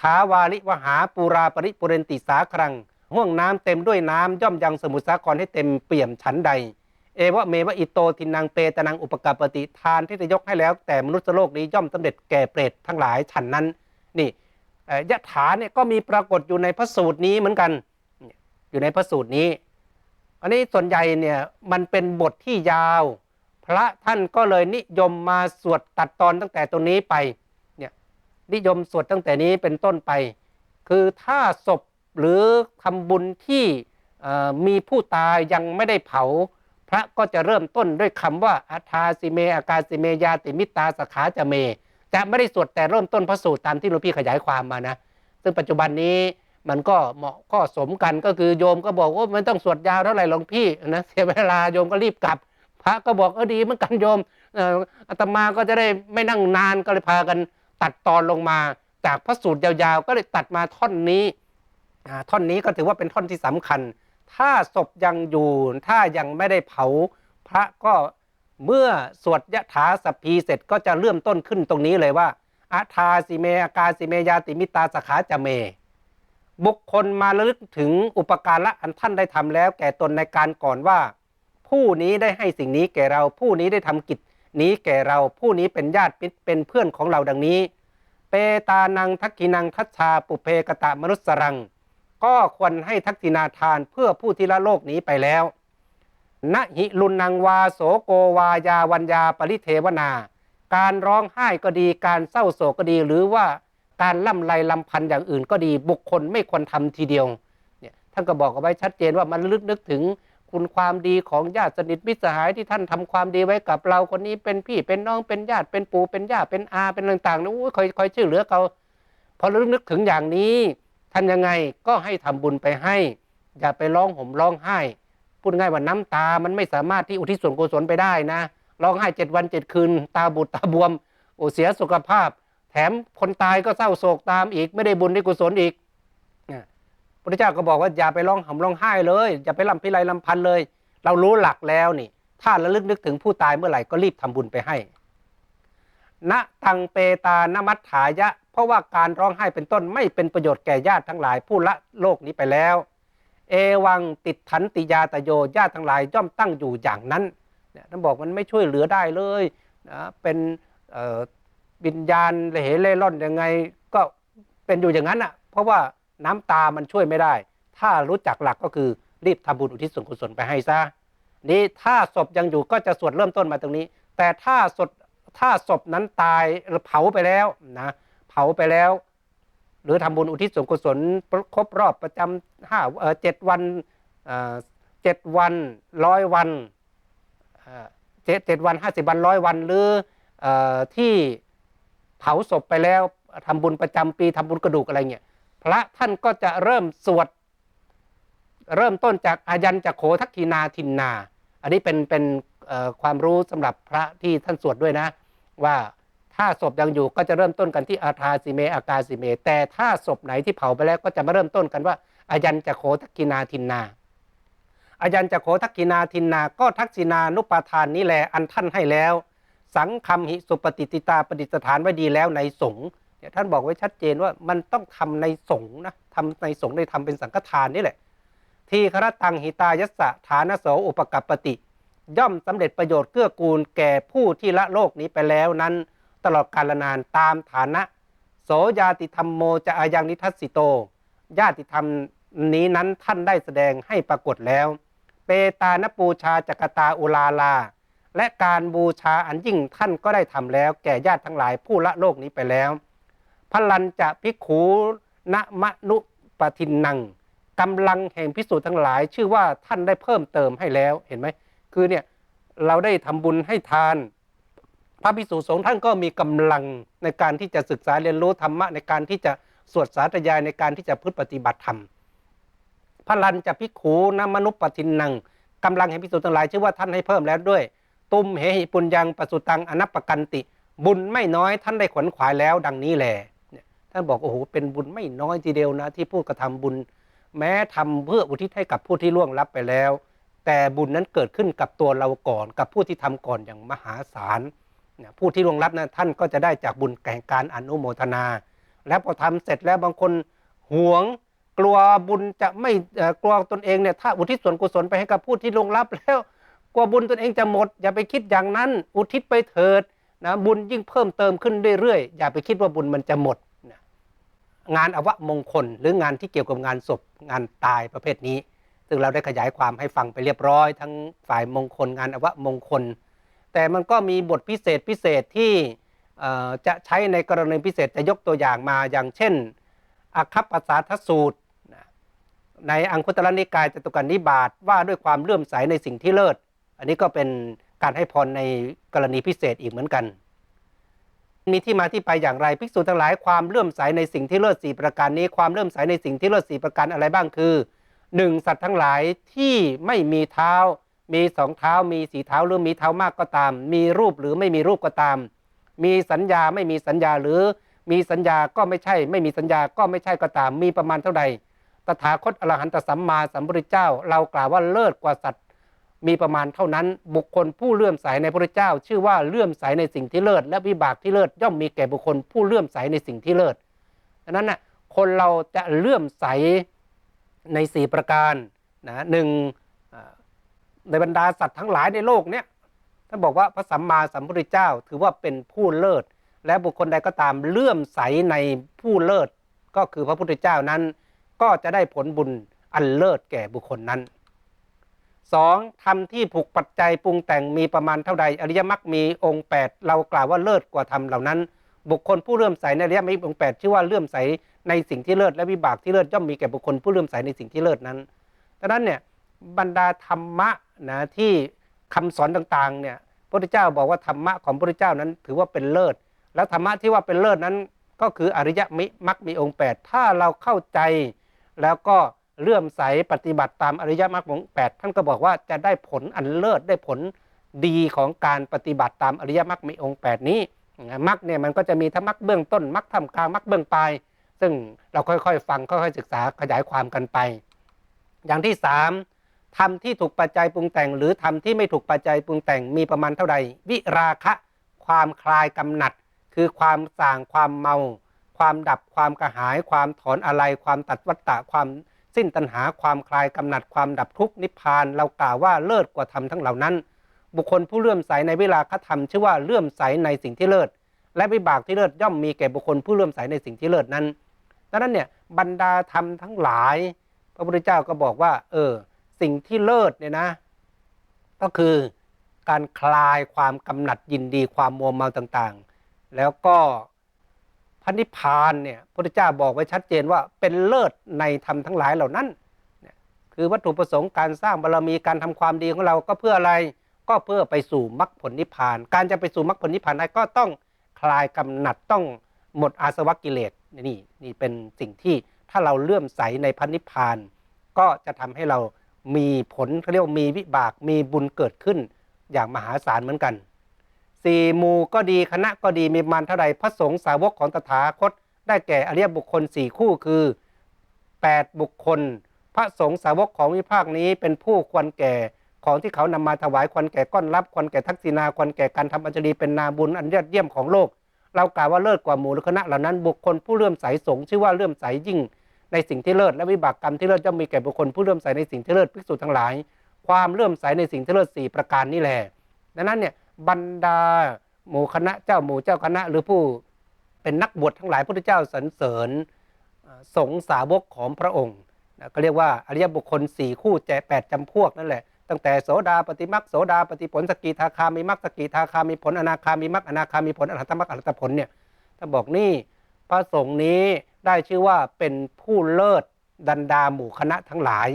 ถาวาริวหาปูราปริปุเรนติสาครัง ห่วงน้ำเต็มด้วยน้ำย่อมยังสมุทรสาครให้เต็มเปี่ยมฉันใด เอวะเมวะอิโตทินังเปตนังอุปกาปติทานที่จะยกให้แล้ว แต่มนุษย์โลกนี้ย่อมสำเร็จแก่เปรตทั้งหลายฉันนั้นนี่ยะถาเนี่ยก็มีปรากฏอยู่ในพระสูตรนี้เหมือนกัน อยู่ในพระสูตรนี้ อันนี้ส่วนใหญ่เนี่ยมันเป็นบทที่ยาว พระท่านก็เลยนิยมมาสวดตัดตอนตั้งแต่ตรงนี้ไป นิยมสวดตั้งแต่นี้เป็นต้นไป คือถ้าศพหรือทำบุญที่มีผู้ตายยังไม่ได้เผา พระก็จะเริ่มต้นด้วยคำว่าอาทาสิเม อากาสิเมยาติมิตาสขาจะเม จะไม่ได้สวดแต่เริ่มต้นพระสูตรตามที่หลวงพี่ขยายความมานะ ซึ่งปัจจุบันนี้มันก็เหมาะก็สมกันก็คือโยมก็บอกว่าไม่ต้องสวดยาวเท่าไหร่หลวงพี่นะเสียเวลาโยมก็รีบกลับ พระก็บอกเออดีเหมือนกันโยมอาตมาก็จะได้ไม่นั่งนานก็เลยพากัน ตัดตอนลงมาจากพระสูตรยาวๆ ก็เลยตัดมาท่อนนี้ท่อนนี้ก็ถือว่าเป็นท่อนที่สำคัญ ถ้าศพยังอยู่ ถ้ายังไม่ได้เผา พระก็เมื่อสวดยะถาสัพพีเสร็จก็จะเริ่มต้นขึ้นตรงนี้เลยว่าอาทาสิเมอากาสิเมยาติมิตาสขาจะเม บุคคลมาระลึกถึงอุปการะอันท่านได้ทำแล้ว แก่ตนในการก่อนว่า ผู้นี้ได้ให้สิ่งนี้แก่เราผู้นี้ได้ทำกิจ นี้แก่เราผู้นี้เป็นญาติมิตรเป็นเพื่อนของเราดังนี้ เปตานังทักกินังทัชชาปุเพกตะมนุสรัง ก็ควรให้ทักษิณาทานเพื่อผู้ที่ละโลกนี้ไปแล้วนะหิลุนนังวาโสโกวายาวัญญาปริเทวนา การร้องไห้ก็ดีการเศร้าโศกก็ดี หรือว่าการล่ำไรลำพันอย่างอื่นก็ดีบุคคลไม่ควรทำทีเดียวเนี่ยท่านก็บอกเอาไว้ชัดเจนว่ามันลึกนึกถึง คุณความดีของญาติสนิทมิตรสหายที่ท่านทำความดีไว้กับเราคนนี้เป็นพี่เป็นน้องเป็นญาติเป็นปู่เป็นย่าเป็นอาเป็นต่างๆนะอุ้ยคอยคอยช่วยเหลือเขาพอลึกนึกถึงอย่างนี้ท่านยังไงก็ให้ทำบุญไปให้ อย่าไปร้องห่มร้องไห้พูดง่ายว่าน้ำตา มันไม่สามารถที่อุทิศส่วนกุศลไปได้นะร้องไห้เจ็ดวันเจ็ดคืน ตาบุตรตาบวมโอ้เสียสุขภาพ แถมคนตายก็เศร้าโศกตามอีกไม่ได้บุญได้กุศลอีก พระเจ้าก็บอกว่าอย่าไปร้องห่มร้องไห้เลย อย่าไปลำพิไรลำพันเลย เรารู้หลักแล้วนี่ ถ้าระลึกนึกถึงผู้ตายเมื่อไหร่ก็รีบทำบุญไปให้ณตังเปตานมัตถายะ เพราะว่าการร้องไห้เป็นต้นไม่เป็นประโยชน์แก่ญาติทั้งหลายผู้ละโลกนี้ไปแล้ว เอวังติดขันติยาตโยญาติทั้งหลายย่อมตั้งอยู่อย่างนั้นเนี่ยท่านบอกมันไม่ช่วยเหลือได้เลยนะเป็นวิญญาณเหเล่ร่อนยังไงก็เป็นอยู่อย่างนั้นอะเพราะว่า น้ำตามันช่วยไม่ได้ ถ้ารู้จักหลักก็คือรีบทำบุญอุทิศส่วนกุศลไปให้ซะนี่ถ้าศพยังอยู่ก็จะสวดเริ่มต้นมาตรงนี้ แต่ถ้าศพถ้าศพนั้นตายหรือเผาไปแล้วนะเผาไปแล้ว หรือทำบุญอุทิศส่วนกุศลครบรอบประจำห้าเออเจ็ดวันเออเจ็ดวันร้อยวันเออเจ็ดเจ็ดวันห้าสิบวันร้อยวันหรือเออที่เผาศพไปแล้วทำบุญประจำปีทำบุญกระดูกอะไรเงี้ย พระท่านก็จะเริ่มสวด เริ่มต้นจากอายันจากโขทักขีนาทินนา อันนี้เป็นเป็นความรู้สำหรับพระที่ท่านสวดด้วยนะ ว่าถ้าศพยังอยู่ก็จะเริ่มต้นกันที่อาทาสิเมอากาสิเม แต่ถ้าศพไหนที่เผาไปแล้วก็จะมาเริ่มต้นกันว่าอายันจะโขทักกินาทินนาอายันจะโขทักกินาทินนา ก็ทักษินานุปาทานนี้แหละอันท่านให้แล้ว สังคำหิสุปฏิติตาปฏิสถานไว้ดีแล้วในสงฆ์ เนี่ยท่านบอกไว้ชัดเจนว่ามันต้องทำในสงฆ์นะทำในสงฆ์ในทำเป็นสังฆทานนี่แหละ ทีครตังหิตายสสะฐานโสอุปกัปปติ ย่อมสำเร็จประโยชน์เกื้อกูลแก่ผู้ที่ละโลกนี้ไปแล้วนั้น ตลอดกาลนานตามฐานะ โสยาติธรรมโมจะอายังนิทัสสิโต ญาติธรรมนี้นั้นท่านได้แสดงให้ปรากฏแล้ว เปตานปูชาจักตาอุลาลา และการบูชาอันยิ่งท่านก็ได้ทำแล้ว แก่ญาติทั้งหลายผู้ละโลกนี้ไปแล้ว พลันจะพิขูณมนุปทินนังกำลังแห่งพิสูจน์ทั้งหลาย ชื่อว่าท่านได้เพิ่มเติมให้แล้วเห็นไหมคือเนี่ยเราได้ทำบุญให้ทาน พระภิกษุสงฆ์ท่านก็มีกำลังในการที่จะศึกษาเรียนรู้ธรรมะในการที่จะสวดสาธยายในการที่จะพึ่ปฏิบัติธรรมพระลันจะพิขูนมนุปปทินนังกำลังแห่งภิกษุทั้งหลายชื่อว่าท่านให้เพิ่มแล้วด้วย ตุมเหหิปุญญังปสุตังอนัปปกันติ บุญไม่น้อยท่านได้ขวนขวายแล้วดังนี้แหล่ ท่านบอกโอ้โหเป็นบุญไม่น้อยทีเดียวนะ ที่ผู้กระทำบุญ แม้ทำเพื่ออุทิศให้กับผู้ที่ล่วงลับไปแล้ว แต่บุญนั้นเกิดขึ้นกับตัวเราก่อน กับผู้ที่ทำก่อนอย่างมหาศาลผู้ที่ล่วงลับนั้นท่านก็จะได้จากบุญแก่งการอนุโมทนา แล้วพอทำเสร็จแล้วบางคนหวงกลัวบุญจะไม่กลัวตนเองเนี่ยถ้าอุทิศส่วนกุศลไปให้กับผู้ที่ลวงลับแล้วกลัวบุญตนเองจะหมด อย่าไปคิดอย่างนั้นอุทิศไปเถิดนะบุญยิ่งเพิ่มเติมขึ้นเรื่อยๆอย่าไปคิดว่าบุญมันจะหมด งานอวมงคล หรืองานที่เกี่ยวกับงานศพงานตายประเภทนี้ ซึ่งเราได้ขยายความให้ฟังไปเรียบร้อย ทั้งฝ่ายมงคล งานอวมงคล แต่มันก็มีบทพิเศษพิเศษที่จะใช้ในกรณีพิเศษจะยกตัวอย่างมาอย่างเช่นอาคัปสาทสูตร ในอังคุตรนิกายจตุกันนิบาตว่าด้วยความเลื่อมใสในสิ่งที่เลิศ อันนี้ก็เป็นการให้พรในกรณีพิเศษอีกเหมือนกัน มีที่มาที่ไปอย่างไรภิกษุทั้งหลายความเลื่อมใสในสิ่งที่เลิศสี่ประการนี้ความเลื่อมใสในสิ่งที่เลิศสี่ประการอะไรบ้างคือหนึ่งสัตว์ทั้งหลายที่ไม่มีเท้า มีสองเท้า มีสีเท้าหรือมีเท้ามากก็ตาม มีรูปหรือไม่มีรูปก็ตาม มีสัญญาไม่มีสัญญาหรือมีสัญญาก็ไม่ใช่ ไม่มีสัญญาก็ไม่ใช่ก็ตาม มีประมาณเท่าใด ตถาคตอรหันตสัมมาสัมพุทธเจ้า เรากล่าวว่าเลิศกว่าสัตว์ มีประมาณเท่านั้น บุคคลผู้เลื่อมใสในพระเจ้า ชื่อว่าเลื่อมใสในสิ่งที่เลิศ และวิบากที่เลิศย่อมมีแก่บุคคลผู้เลื่อมใสในสิ่งที่เลิศดังนั้นน่ะคนเราจะเลื่อมใสในสี่ประการนะหนึ่งในบรรดาสัตว์ทั้งหลายในโลกเนี้ยท่านบอกว่าพระสัมมาสัมพุทธเจ้าถือว่าเป็นผู้เลิศ และบุคคลใดก็ตามเลื่อมใสในผู้เลิศ ก็คือพระพุทธเจ้านั้น ก็จะได้ผลบุญอันเลิศแก่บุคคลนั้น สองทำที่ผูกปัจจัยปรุงแต่งมีประมาณเท่าใด อริยมรรคมีองค์ 8 เรากล่าวว่าเลิศกว่าธรรมเหล่านั้น บุคคลผู้เลื่อมใสในอริยมรรคมีองค์ 8 ชื่อว่าเลื่อมใสในสิ่งที่เลิศและวิบากที่เลิศย่อมมีแก่บุคคลผู้เลื่อมใสในสิ่งที่เลิศนั้นดังนั้นเนี่ยบรรดาธรรมะนะที่คำสอนต่างๆเนี่ยพระพุทธเจ้าบอกว่าธรรมะของพระพุทธเจ้านั้น ถือว่าเป็นเลิศ แล้วธรรมะที่ว่าเป็นเลิศนั้น ก็คืออริยมิมรรคมีองค์ 8 ถ้าเราเข้าใจแล้วก็ เลื่อมใสปฏิบัติตามอริยมรรคองแปดท่านก็บอกว่าจะได้ผลอันเลิศได้ผลดีของการปฏิบัติตามอริยมรรคมีองค์ 8 นี้มรรคเนี่ยมันก็จะมีทั้งมรรคเบื้องต้นมรรคท่ามกลางมรรคเบื้องปลายซึ่งเราค่อยๆ ฟังค่อยๆศึกษาขยายความกันไป อย่างที่สามทำที่ถูกปัจจัยปรุงแต่ง หรือทำที่ไม่ถูกปัจจัยปรุงแต่งมีประมาณเท่าใด วิราคะความคลายกำหนัด คือความสางความเมา ความดับความกระหาย ความถอนอะไร ความตัดวัตตะความ สิ้นตัณหาความคลายกำหนัดความดับทุกข์นิพพาน เรากล่าวว่าเลิศกว่าธรรมทั้งเหล่านั้น บุคคลผู้เลื่อมใสในเวลาคธรรมชื่อว่าเลื่อมใสในสิ่งที่เลิศและวิบากที่เลิศย่อมมีแก่บุคคลผู้เลื่อมใสในสิ่งที่เลิศนั้นดังนั้นเนี่ยบรรดาธรรมทั้งหลาย พระพุทธเจ้าก็บอกว่า เออ สิ่งที่เลิศเนี่ยนะ ก็คือการคลายความกำหนัดยินดีความมัวเมาต่างๆ แล้วก็ ระนิพพานเนี่ยพระพุทธเจ้าบอกไว้ชัดเจนว่าเป็นเลิศในธรรมทั้งหลายเหล่านั้นเนี่ยคือวัตถุประสงค์การสร้างบารมีการทำความดีของเราก็เพื่ออะไรก็เพื่อไปสู่มรรคผลนิพพาน การจะไปสู่มรรคผลนิพพานได้ก็ต้องคลายกำหนัดต้องหมดอาสวะกิเลสนี่นี่เป็นสิ่งที่ถ้าเราเลื่อมใสในพระนิพพาน ก็จะทำให้เรามีผลเขาเรียกมีวิบากมีบุญเกิดขึ้น อย่างมหาศาลเหมือนกัน สี่หมู่ก็ดีคณะก็ดีมีประมันเท่าใดพระสงฆ์สาวกของตถาคต ได้แก่อริยบุคคลสี่คู่คือ 8 บุคคล พระสงฆ์สาวกของวิภาคนี้เป็นผู้ควรแก่ของที่เขานำมาถวายควรแก่ก้อนรับควรแก่ทักษิณาควรแก่การทำอัญชลีเป็นนาบุญอันยอดเยี่ยมของโลก เรากล่าวว่าเลิศกว่าหมู่หรือคณะเหล่านั้นบุคคลผู้เลื่อมใสสงชื่อว่าเลื่อมใสยิ่ง ในสิ่งที่เลิศและวิบากกรรมที่เลิศย่อมมีแก่บุคคลผู้เลื่อมใสในสิ่งที่เลิศภิกษุทั้งหลาย ความเลื่อมใสในสิ่งที่เลิศสี่ประการนี่แหละดังนั้นเนี่ย บรรดา หมู่คณะเจ้าหมู่เจ้าคณะ หรือผู้เป็นนักบวชทั้งหลายพระพุทธเจ้าสรรเสริญสงสาวกของพระองค์นะก็เรียกว่าอริยบุคคลสี่คู่แจแปดจำพวกนั่นแหละ ตั้งแต่โสดาปฏิมักโสดาปฏิผลสกิทาคามีมักสกิทาคามีผลอนาคามีมักอนาคามีผลอรหัตมักอรหัตผลเนี่ยท่าบอกนี่พระสงฆ์นี้ได้ชื่อว่าเป็นผู้เลิศดันดาหมู่คณะทั้งหลาย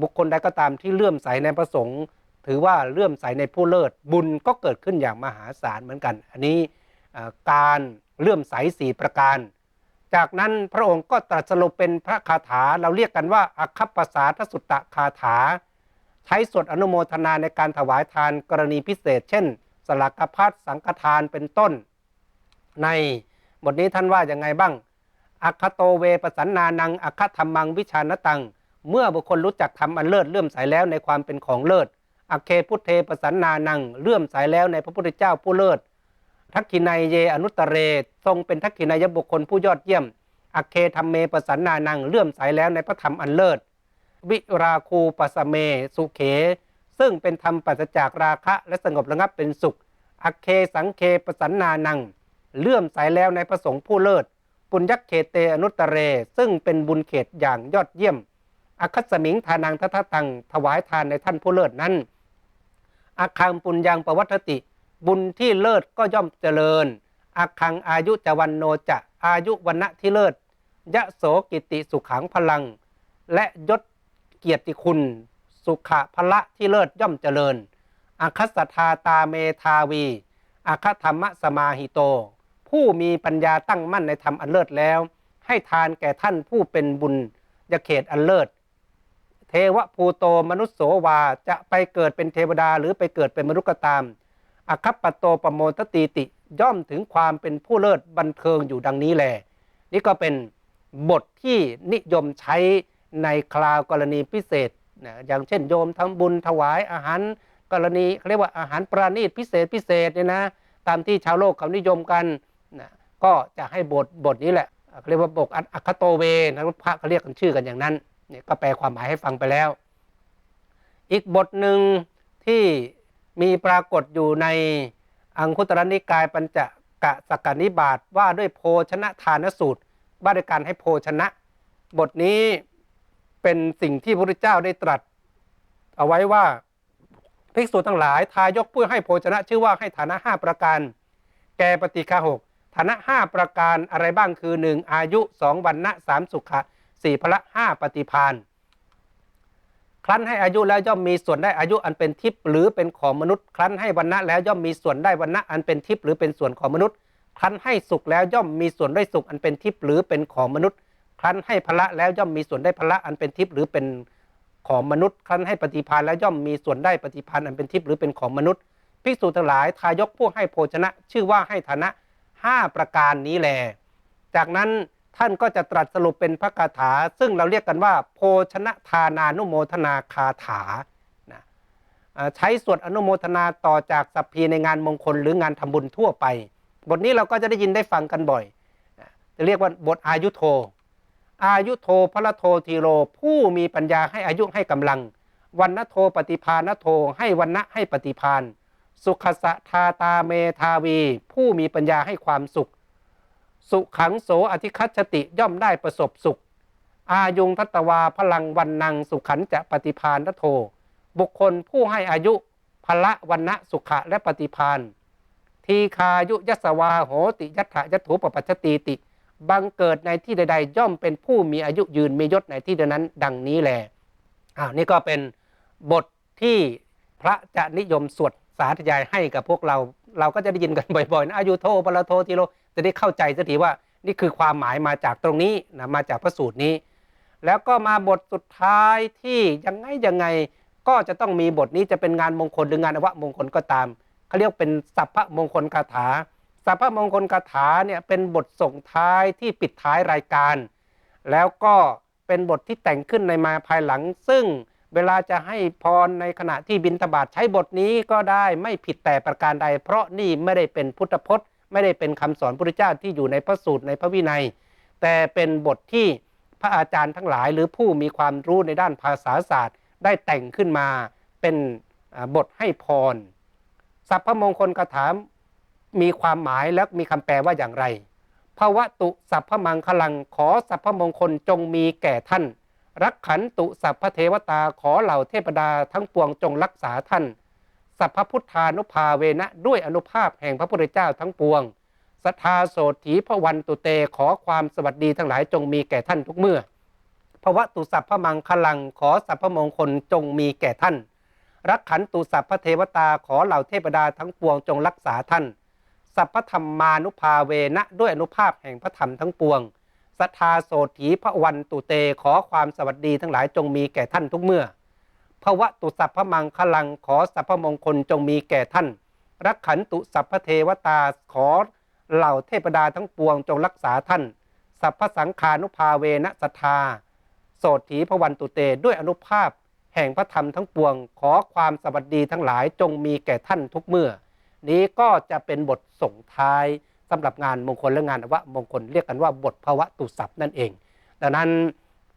บุคคลใดก็ตามที่เลื่อมใสในพระสงฆ์ ถือว่าเลื่อมใสในผู้เลิศบุญก็เกิดขึ้นอย่างมหาศาลเหมือนกัน อันนี้การเลื่อมใสสี่ประการ จากนั้นพระองค์ก็ตรัสรุปเป็นพระคาถาเราเรียกกันว่าอัคคปสาทสุตตะคาถา ใช้สวดอนุโมทนาในการถวายทานกรณีพิเศษ เช่น สลักพัดสังฆทานเป็นต้น ในบทนี้ท่านว่าอย่างไงบ้างอัคโตเวปสันนานังอัคธรรมังวิชานตัง เมื่อบุคคลรู้จักทำอันเลิศเลื่อมใสแล้วในความเป็นของเลิศ อัคเคพุทเทปสันนานังเลื่อมใสแล้วในพระพุทธเจ้าผู้เลิศ ทักขินายเยอนุตตเร ทรงเป็นทักขินายบุคคลผู้ยอดเยี่ยมอเคธรรมเมปสันนานังเลื่อมใสแล้วในพระธรรมอันเลิศ วิราคูปสเม สุเข ซึ่งเป็นธรรมปราศจากราคะและสงบระงับเป็นสุขอเคสังเคปสันนานัง เลื่อมใสแล้วในพระสงฆ์ผู้เลิศ ปุญญเขเตอนุตตเร ซึ่งเป็นบุญเขตอย่างยอดเยี่ยม อคัสมิงทานังทัทตัง ถวายทานในท่านผู้เลิศนั้น อาคังปุญญังปวัตติ บุญที่เลิศก็ย่อมเจริญอาคังอายุจวันโนจะอายุวันณะที่เลิศยะโสกิติสุขังพลัง และยศเกียรติคุณ สุขะพละที่เลิศย่อมเจริญอาคัสธาตาเมทาวีอาคธรรมสมาหิโต ผู้มีปัญญาตั้งมั่นในธรรมอันเลิศแล้ว ให้ทานแก่ท่านผู้เป็นบุญยเขตอันเลิศ วภูโตมนุษโสวาจะไปเกิดเป็นเทวดาหรือไปเกิดเป็นมนุษย์ก็ตามอคัปปโตปโมทตีติย่อมถึงความเป็นผู้เลิศบันเทิงอยู่ดังนี้แหลนี่ก็เป็นบทที่นิยมใช้ในคราวกรณีพิเศษนะอย่างเช่นโยมทำบุญถวายอาหารกรณีเรียกว่าอาหารประณีตพิเศษพิเศษเนี่ยนะตามที่ชาวโลกเขานิยมกันนะก็จะให้บทบทนี้แหละเรียกว่าบทอัคโตเวนะพระเขาเรียกกันชื่อกันอย่างนั้น เนี่ยก็แปลความหมายให้ฟังไปแล้ว อีกบทหนึ่งที่มีปรากฏอยู่ในอังคุตรนิกายปัญจกะสกนิบาตว่าด้วยโภชนะทานสูตรว่าด้วยการให้โภชนะ บทนี้เป็นสิ่งที่พระพุทธเจ้าได้ตรัส เอาไว้ว่าภิกษุทั้งหลาย ทายกเพื่อให้โภชนะ ชื่อว่าให้ฐานะ 5 ประการ แก่ปฏิฆาหกฐานะ 5 ประการอะไรบ้างคือ 1 อายุ 2 วันนะ3สุขะ 4พละ5ปฏิพานครั้นให้อายุแล้วย่อมมีส่วนได้อายุอันเป็นทิพย์หรือเป็นของมนุษย์ ครั้นให้วันนะแล้วย่อมมีส่วนได้วันนะอันเป็นทิพย์หรือเป็นส่วนของมนุษย์ ครั้นให้สุขแล้วย่อมมีส่วนได้สุขอันเป็นทิพย์หรือเป็นของมนุษย์ ครั้นให้พละแล้วย่อมมีส่วนได้พละอันเป็นทิพย์หรือเป็นของมนุษย์ ครั้นให้ปฏิพานแล้วย่อมมีส่วนได้ปฏิพานอันเป็นทิพย์หรือเป็นของมนุษย์ภิกษุทั้งหลายทายกผู้ให้โภชนะ ชื่อว่าให้ฐานะ 5 ประการนี้แหลจากนั้น ท่านก็จะตรัสสรุปเป็นพระคาถา ซึ่งเราเรียกกันว่า โภชนะทานานุโมทนาคาถานะใช้สวดอนุโมทนาต่อจากสัพพีในงานมงคลหรืองานทำบุญทั่วไป บทนี้เราก็จะได้ยินได้ฟังกันบ่อยนะจะเรียกว่าบทอายุโท อายุโทพระโททีโร ผู้มีปัญญาให้อายุให้กำลังวันนโทปฏิพานโทให้วันนะให้ปฏิพานสุขสะทาตาเมทาวี ผู้มีปัญญาให้ความสุข สุขังโสอธิคัชติย่อมได้ประสบสุข อายุงทัตวาพลังวันนังสุขันจะปฏิพานทโท บุคคลผู้ให้อายุพละวันนะสุขะและปฏิพานทีคายุยสวาโหติยัตถยัตถุปปัชติติ บังเกิดในที่ใด ๆ ย่อมเป็นผู้มีอายุยืนมียศในที่นั้น ดังนี้แหละอ้าวนี่ก็เป็นบทที่พระจะนิยมสวด สาธยายให้กับพวกเรา เราก็จะได้ยินกันบ่อยๆนะอายุโทปละโททีโลจะได้เข้าใจสักทีว่านี่คือความหมายมาจากตรงนี้นะมาจากพระสูตรนี้ แล้วก็มาบทสุดท้ายที่ยังไงยังไงก็จะต้องมีบทนี้จะเป็นงานมงคลหรืองานอวมงคลก็ตามเขาเรียกเป็นสัพพมงคลคาถา สัพพมงคลคาถาเนี่ยเป็นบทส่งท้ายที่ปิดท้ายรายการ แล้วก็เป็นบทที่แต่งขึ้นในมาภายหลังซึ่ง เวลาจะให้พรในขณะที่บินตบาทใช้บทนี้ก็ได้ไม่ผิดแต่ประการใด เพราะนี่ไม่ได้เป็นพุทธพจน์ ไม่ได้เป็นคำสอนพระเจ้าที่อยู่ในพระสูตรในพระวินัย แต่เป็นบทที่พระอาจารย์ทั้งหลายหรือผู้มีความรู้ในด้านภาษาศาสตร์ ได้แต่งขึ้นมาเป็นบทให้พรสัพพมงคลคาถามมีความหมายและมีคำแปลว่าอย่างไรภาวะตุสัพพมังคลังขอสัพพมงคลจงมีแก่ท่าน รักขันตุสัพพเทวตาขอเหล่าเทพดาทั้งปวงจงรักษาท่าน สัพพพุทธานุภาเวนะด้วยอนุภาพแห่งพระพุทธเจ้าทั้งปวงสัทธาโสถีพระวันตุเตขอความสวัสดีทั้งหลายจงมีแก่ท่านทุกเมื่อภวะตุสัพพมังคลังขอสัพพมงคลจงมีแก่ท่าน รักขันตุสัพพเทวตาขอเหล่าเทพดาทั้งปวงจงรักษาท่าน สัพพธรรมานุภาเวนะด้วยอนุภาพแห่งพระธรรมทั้งปวง สัทธาโสถีพระวันตุเตขอความสวัสดีทั้งหลายจงมีแก่ท่านทุกเมื่อภวะตุสัพพมังคลังขอสัพพมงคลจงมีแก่ท่าน รักขันตุสัพพเทวตาขอเหล่าเทพดาทั้งปวงจงรักษาท่าน สัพพสังขานุภาเวนะสัทธาโสถีพระวันตุเตด้วยอนุภาพ แห่งพระธรรมทั้งปวง ขอความสวัสดีทั้งหลายจงมีแก่ท่านทุกเมื่อ นี้ก็จะเป็นบทส่งท้าย สำหรับงานมงคลและงานอวมงคลเรียกกันว่าบทภาวะตุสัพนั่นเอง ดังนั้น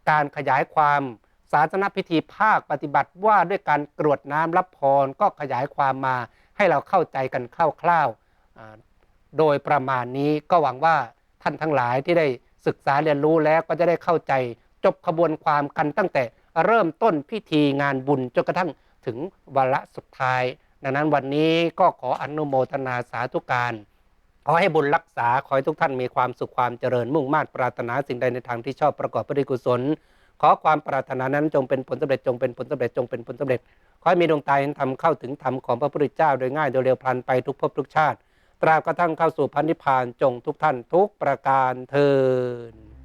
การขยายความศาสนพิธีภาคปฏิบัติว่าด้วยการกรวดน้ำรับพรก็ขยายความมาให้เราเข้าใจกันคร่าวๆโดยประมาณนี้ก็หวังว่าท่านทั้งหลายที่ได้ศึกษาเรียนรู้แล้วก็จะได้เข้าใจจบขบวนความกันตั้งแต่เริ่มต้นพิธีงานบุญจนกระทั่งถึงวาระสุดท้าย ดังนั้นวันนี้ก็ขออนุโมทนาสาธุการ ขอให้บุญรักษา ขอให้ทุกท่านมีความสุขความเจริญมุ่งมา่ปรารถนาสิ่งใดในทางที่ชอบประกอบปริกุศล ขอความปรารถนานั้นจงเป็นผลสำเร็จจงเป็นผลสำเร็จจงเป็นผลสำเร็จ ขอให้มีดวงตาเห็นธรรมเข้าถึงธรรมของพระพุทธเจ้าโดยง่ายโดยเร็วพลันไปทุกภพทุกชาติ ตราบกระทั่งเข้าสู่พันธิพพานจงทุกท่านทุกประการเทิน